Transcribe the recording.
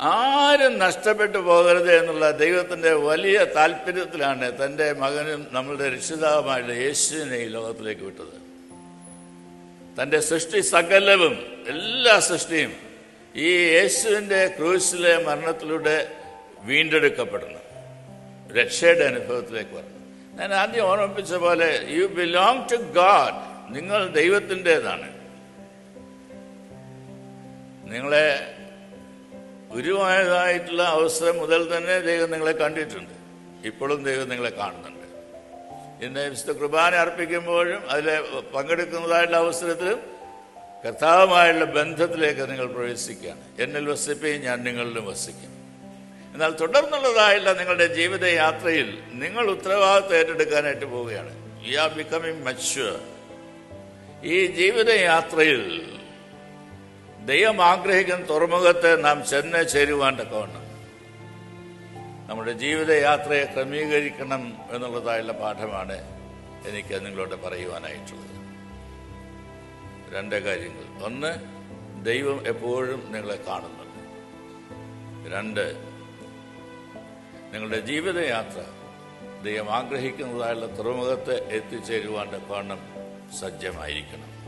ആരും നഷ്ടപ്പെട്ടു പോകരുത് എന്നുള്ള ദൈവത്തിന്റെ വലിയ താല്പര്യത്തിലാണ് തന്റെ മകനും നമ്മളുടെ രക്ഷിതാവുമായുള്ള യേശുവിനെ ഈ ലോകത്തിലേക്ക് വിട്ടത്. തന്റെ സൃഷ്ടി സകലവും എല്ലാ സൃഷ്ടിയും ഈ യേശുവിന്റെ ക്രൂശിലെ മരണത്തിലൂടെ വീണ്ടെടുക്കപ്പെടുന്നു രക്ഷയുടെ അനുഭവത്തിലേക്ക് വരണം. ഞാൻ ആദ്യം ഓർമ്മിപ്പിച്ച പോലെ യു ബിലോങ് ടു ഗാഡ് നിങ്ങൾ ദൈവത്തിന്റെതാണ്. നിങ്ങളെ ഗുരുവായതായിട്ടുള്ള അവസരം മുതൽ തന്നെ ദൈവം നിങ്ങളെ കണ്ടിട്ടുണ്ട്. ഇപ്പോഴും ദൈവം നിങ്ങളെ കാണുന്നുണ്ട്. ഇന്ന് വിശുദ്ധ കുർബാന അർപ്പിക്കുമ്പോഴും അതിൽ പങ്കെടുക്കുന്നതായിട്ടുള്ള അവസരത്തിലും കർത്താവുമായുള്ള ബന്ധത്തിലേക്ക് നിങ്ങൾ പ്രവേശിക്കുകയാണ്. എന്നിൽ വസിക്കുകയും ഞാൻ നിങ്ങളിലും വസിക്കും. എന്നാൽ തുടർന്നുള്ളതായുള്ള നിങ്ങളുടെ ജീവിതയാത്രയിൽ നിങ്ങൾ ഉത്തരവാദിത്വം ഏറ്റെടുക്കാനായിട്ട് പോവുകയാണ്. യു ആർ ബിക്കമിങ് മച്ച് ഈ ജീവിതയാത്രയിൽ ദൈവം ആഗ്രഹിക്കുന്ന തുറമുഖത്തെ നാം ചെന്ന് ചേരുവാൻ തക്കവണ്ണം നമ്മുടെ ജീവിതയാത്രയെ ക്രമീകരിക്കണം എന്നുള്ളതായുള്ള പാഠമാണ് എനിക്ക് നിങ്ങളോട് പറയുവാനായിട്ടുള്ളത്. രണ്ട് കാര്യങ്ങൾ. ഒന്ന് ദൈവം എപ്പോഴും നിങ്ങളെ കാണുന്നുണ്ട്. രണ്ട് നിങ്ങളുടെ ജീവിതയാത്ര ദൈവം ആഗ്രഹിക്കുന്നതായുള്ള തുറമുഖത്ത് എത്തിച്ചേരുവാൻ തക്കവണ്ണം സജ്ജമായിരിക്കണം.